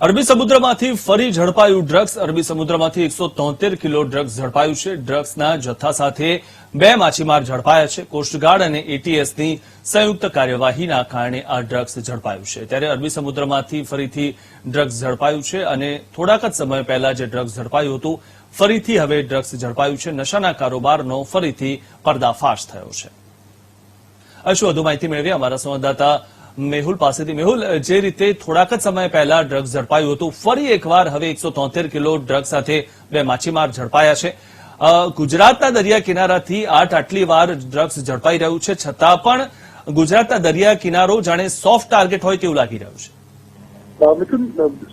અરબી સમુદ્રમાંથી ફરી ઝડપાયું ડ્રગ્સ. અરબી સમુદ્રમાંથી એકસો કિલો ડ્રગ્સ ઝડપાયું છે. ડ્રગ્સના જથ્થા સાથે બે માછીમાર ઝડપાયા છે. કોસ્ટગાર્ડ અને એટીએસની સંયુક્ત કાર્યવાહીના કારણે આ ડ્રગ્સ ઝડપાયું છે. ત્યારે અરબી સમુદ્રમાંથી ફરીથી ડ્રગ્સ ઝડપાયું છે અને થોડાક જ સમય પહેલા જે ડ્રગ્સ ઝડપાયું હતું, ફરીથી હવે ડ્રગ્સ ઝડપાયું છે. નશાના કારોબારનો ફરીથી પર્દાફાશ થયો છે. હજુ વધુ માહિતી મેળવી અમારા સંવાદદાતા મેહુલ પાસેથી. મેહુલ જે રીતે થોડાક જ સમય પહેલા ડ્રગ્સ ઝડપાયું હતું, ફરી એકવાર હવે એકસો કિલો ડ્રગ્સ સાથે બે માછીમાર ઝડપાયા છે. ગુજરાતના દરિયા કિનારાથી આઠ આટલી વાર ડ્રગ્સ ઝડપાઈ રહ્યું છે, છતાં પણ ગુજરાતના દરિયા કિનારો જાણે સોફ્ટ ટાર્ગેટ હોય તેવું લાગી રહ્યું છે. મિથુન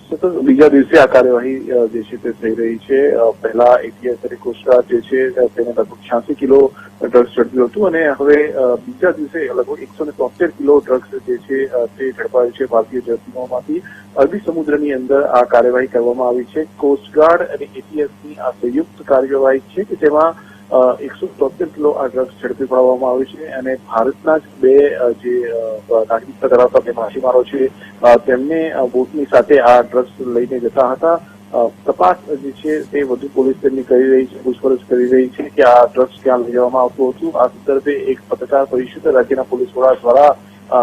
સતત બીજા દિવસે આ કાર્યવાહી જે છે તે થઈ રહી છે. પહેલા એટીએસ અને કોસ્ટગાર્ડ જે છે તેને લગભગ છ્યાસી કિલો ડ્રગ્સ ઝડપ્યું હતું અને હવે બીજા દિવસે લગભગ એકસો ને તોતેર કિલો ડ્રગ્સ જે છે તે ઝડપાયું છે ભારતીય જળસીમામાંથી અરબી સમુદ્રની અંદર આ કાર્યવાહી કરવામાં આવી છે. કોસ્ટગાર્ડ અને એટીએસની આ સંયુક્ત કાર્યવાહી છે કે જેમાં એકસો તોતેર કિલો આ ડ્રગ્સ ઝડપી પાડવામાં આવ્યું છે અને ભારતના જ બે જે નાગરિકતા ધરાવતા બે માછીમારો છે તેમને બોટની સાથે આ ડ્રગ્સ લઈને જતા હતા. તપાસ જે છે તે વધુ પોલીસ તેમની કરી રહી છે, પૂછપરછ કરી રહી છે કે આ ડ્રગ્સ ક્યાં લઈ જવામાં આવતું હતું. આ સંદર્ભે એક પત્રકાર પરિષદ રાજ્યના પોલીસ વડા દ્વારા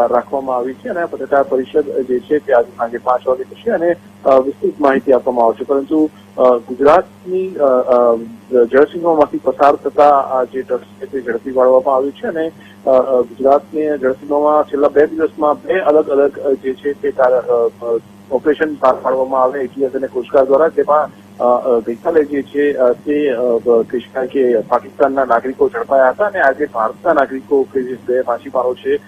રાખવામાં આવી છે અને પત્રકાર પરિષદ જે છે તે આજે સાંજે પાંચ વાગે થશે અને વિસ્તૃત માહિતી આપવામાં આવશે. પરંતુ ગુજરાતની જળસીમામાંથી પસાર થતા આ જે ડ્રગ્સ છે તે ઝડપી પાડવામાં આવ્યું છે અને ગુજરાતની જળસીમામાં છેલ્લા બે દિવસમાં બે અલગ અલગ જે છે તે ઓપરેશન પાર પાડવામાં આવે એટીએસ અને કોસ્ટગાર્ડ દ્વારા તેમાં ગઈકાલે જે છે તે કહી કે પાકિસ્તાનના નાગરિકો ઝડપાયા હતા અને આજે ભારતના નાગરિકો કે જે બે માછીમારો છે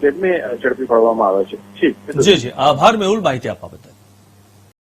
તેમને ઝડપી પાડવામાં આવ્યા છે. જી જી. આભાર મેહુલ, માહિતી આપવા બદલ.